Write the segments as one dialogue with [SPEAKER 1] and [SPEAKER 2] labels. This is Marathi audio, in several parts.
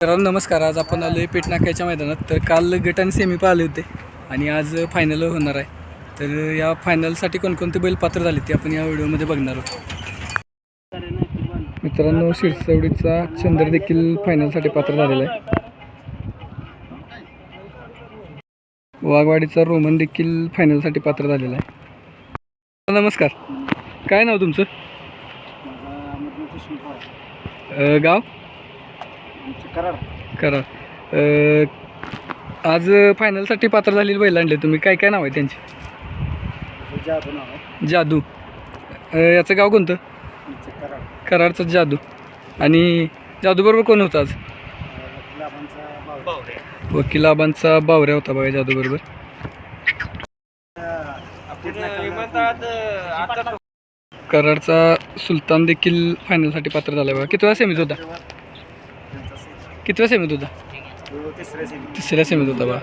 [SPEAKER 1] तर नमस्कार. आज आपण आलो आहे पेटनाक्याच्या मैदानात. तर काल गट आणि सेमी पाहिले होते आणि आज फायनल होणार आहे. तर या फायनलसाठी कोणकोणते बैल पात्र झाले ते आपण या व्हिडिओमध्ये बघणार आहोत. मित्रांनो शिरसवडीचा चंद्र देखील फायनलसाठी पात्र झालेला आहे. वाघवाडीचा रोमन देखील फायनलसाठी पात्र झालेला आहे. नमस्कार. काय नाव तुमचं? गाव? करा अ, आज फायनलसाठी पात्र झालेली बैल आणले तुम्ही. काय काय नाव आहे त्यांचे? जादू. अ, याचं गाव कोणतं? कराडचं जादू. आणि जादूबरोबर कोण होतं आज? वकील आबांचा बावऱ्या होता बघा जादूबरोबर. कराडचा सुलतान देखील फायनलसाठी पात्र झाला बघा. कितव्या सेमीत होता? कितव्या सेमीत होता? तिसऱ्या सेमीत होता बघा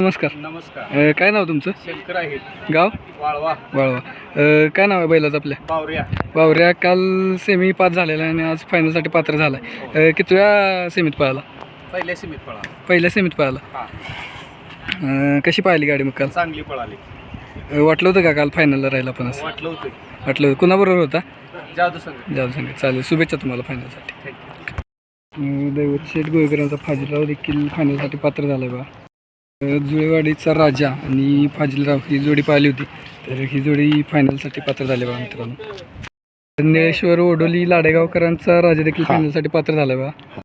[SPEAKER 1] नमस्कार.
[SPEAKER 2] नमस्कार.
[SPEAKER 1] अ, काय नाव तुमचं?
[SPEAKER 2] शंकर आहेत
[SPEAKER 1] गाव?
[SPEAKER 2] वाळवा.
[SPEAKER 1] वाळवा. अ, काय नाव आहे बैलाचं आपल्या?
[SPEAKER 2] बावऱ्या.
[SPEAKER 1] बावऱ्या काल सेमी पास झालेला आहे आणि आज फायनलसाठी पात्र झाला आहे कितव्या सेमीत पळाला?
[SPEAKER 2] पहिल्या सीमित पळा
[SPEAKER 1] पहिल्या सेमीत पळाला.
[SPEAKER 2] हा.
[SPEAKER 1] अ, कशी पाहिली गाडी मग काल?
[SPEAKER 2] चांगली पळाली.
[SPEAKER 1] अ, वाटलं होतं का काल फायनलला राहिला पण असं?
[SPEAKER 2] वाटलं होतं.
[SPEAKER 1] वाटलं होतं. कुणाबरोबर होता?
[SPEAKER 2] जादू संघ
[SPEAKER 1] जाऊ सांगा चालेल. शुभेच्छा तुम्हाला फायनलसाठी
[SPEAKER 2] थँक्यू
[SPEAKER 1] दैवत शेठ गोळकरांचा फाजीलराव देखील फायनलसाठी पात्र झाला आहे बा जुळेवाडीचा राजा आणि फाजीलराव ही जोडी पाहिली होती. तर ही जोडी फायनलसाठी पात्र झाली बा मित्रांनो. निळेश्वर ओडोली लाडेगावकरांचा राजा देखील फायनलसाठी पात्र झाला बा.